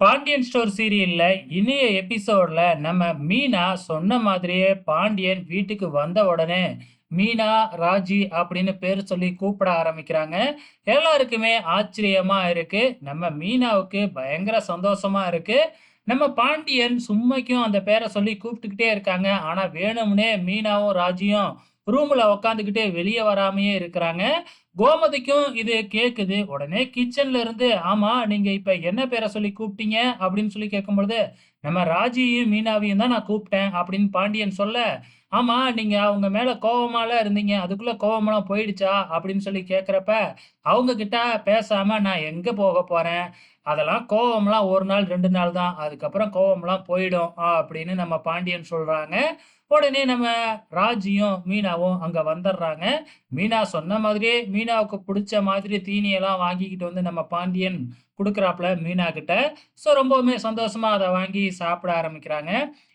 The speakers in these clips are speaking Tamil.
பாண்டியன் ஸ்டோர் சீரியல்ல இனிய எபிசோட்ல நம்ம மீனா சொன்ன மாதிரியே பாண்டியன் வீட்டுக்கு வந்த உடனே மீனா ராஜி அப்படின்னு பேர் சொல்லி கூப்பிட ஆரம்பிக்கிறாங்க. எல்லாருக்குமே ஆச்சரியமா இருக்கு. நம்ம மீனாவுக்கு பயங்கர சந்தோஷமா இருக்கு. நம்ம பாண்டியன் சும்மைக்கும் அந்த பேரை சொல்லி கூப்பிட்டுக்கிட்டே இருக்காங்க. ஆனா வேணும்னே மீனாவும் ராஜியும் ரூம்ல உக்காந்துக்கிட்டே வெளியே வராமையே இருக்கிறாங்க. கோமதிக்கும் இது கேட்குது உடனே கிச்சன்ல இருந்து ஆமா நீங்க இப்ப என்ன பேரை சொல்லி கூப்பிட்டீங்க? அப்படின்னு சொல்லி கேட்கும் பொழுது நம்ம ராஜியும் மீனாவையும் தான் நான் கூப்பிட்டேன் அப்படின்னு பாண்டியன் சொல்ல ஆமா நீங்க அவங்க மேல கோவமால இருந்தீங்க. அதுக்குள்ள கோவமெல்லாம் போயிடுச்சா? அப்படின்னு சொல்லி கேட்குறப்ப அவங்க கிட்ட பேசாம நான் எங்க போக போறேன்? அதெல்லாம் கோவம்லாம் ஒரு நாள் ரெண்டு நாள் தான். அதுக்கப்புறம் கோவம்லாம் போயிடும் அப்படின்னு நம்ம பாண்டியன் சொல்றாங்க. உடனே நம்ம ராஜியும் மீனாவும் அங்க வந்துடுறாங்க. மீனா சொன்ன மாதிரியே மீனாவுக்கு பிடிச்ச மாதிரி தீனியெல்லாம் வாங்கிக்கிட்டு வந்து நம்ம பாண்டியன் கொடுக்குறாப்புல மீனா கிட்ட. ஸோ ரொம்பவுமே சந்தோஷமாக அதை வாங்கி சாப்பிட ஆரம்பிக்கிறாங்க.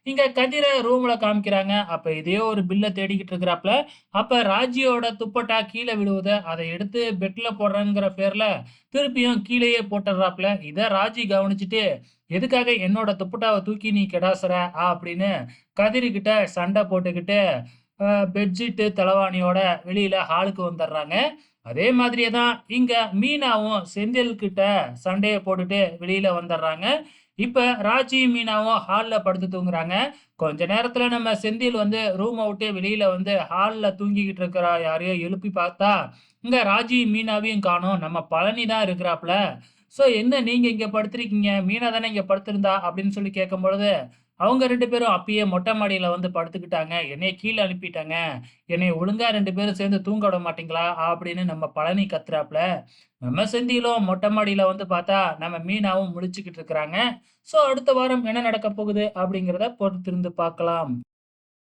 இங்கே கதிரை ரூமில் காமிக்கிறாங்க. அப்போ இதே ஒரு பில்லை தேடிக்கிட்டு இருக்கிறாப்புல. அப்போ ராஜியோட துப்பட்டா கீழே விழுவுத அதை எடுத்து பெட்டில் போடுறேங்கிற பேரில் திருப்பியும் கீழேயே போட்டுடுறாப்புல. இதை ராஜி கவனிச்சுட்டு எதுக்காக என்னோட துப்பட்டாவை தூக்கி நீ கெடாசுற? அப்படின்னு கதிரிக்கிட்ட சண்டை போட்டுக்கிட்டு பெட்ஷீட்டு தலைவாணியோட வெளியில் ஹாலுக்கு வந்துடுறாங்க அதே மாதிரியே தான் இங்கே மீனாவும் செந்தில் கிட்ட சண்டையை போட்டுட்டு வெளியில் வந்துடுறாங்க இப்போ ராஜி மீனாவும் ஹாலில் படுத்து தூங்குறாங்க. கொஞ்ச நேரத்தில் நம்ம செந்தில் வந்து ரூம் விட்டு வெளியில் வந்து ஹாலில் தூங்கிக்கிட்டு இருக்கிறா யாரையோ எழுப்பி பார்த்தா இங்கே ராஜி மீனாவையும் காணும். நம்ம பழனி தான் இருக்கிறாப்புல. ஸோ என்ன நீங்கள் இங்கே படுத்துருக்கீங்க? மீனா தானே இங்கே படுத்திருந்தா அப்படின்னு சொல்லி கேட்கும் பொழுது அவங்க ரெண்டு பேரும் அப்பயே மொட்டை மாடியில் வந்து படுத்துக்கிட்டாங்க. என்னைய கீழே அனுப்பிட்டாங்க. என்னை ஒழுங்கா ரெண்டு பேரும் சேர்ந்து தூங்க விட மாட்டீங்களா? அப்படின்னு நம்ம பழனி கத்துறாப்புல நம்ம செந்தியிலும் மொட்டை மாடியில் வந்து பார்த்தா நம்ம மீனாவும் முடிச்சுக்கிட்டு இருக்கிறாங்க. ஸோ அடுத்த வாரம் என்ன நடக்க போகுது அப்படிங்கிறத பொறுத்திருந்து பார்க்கலாம்.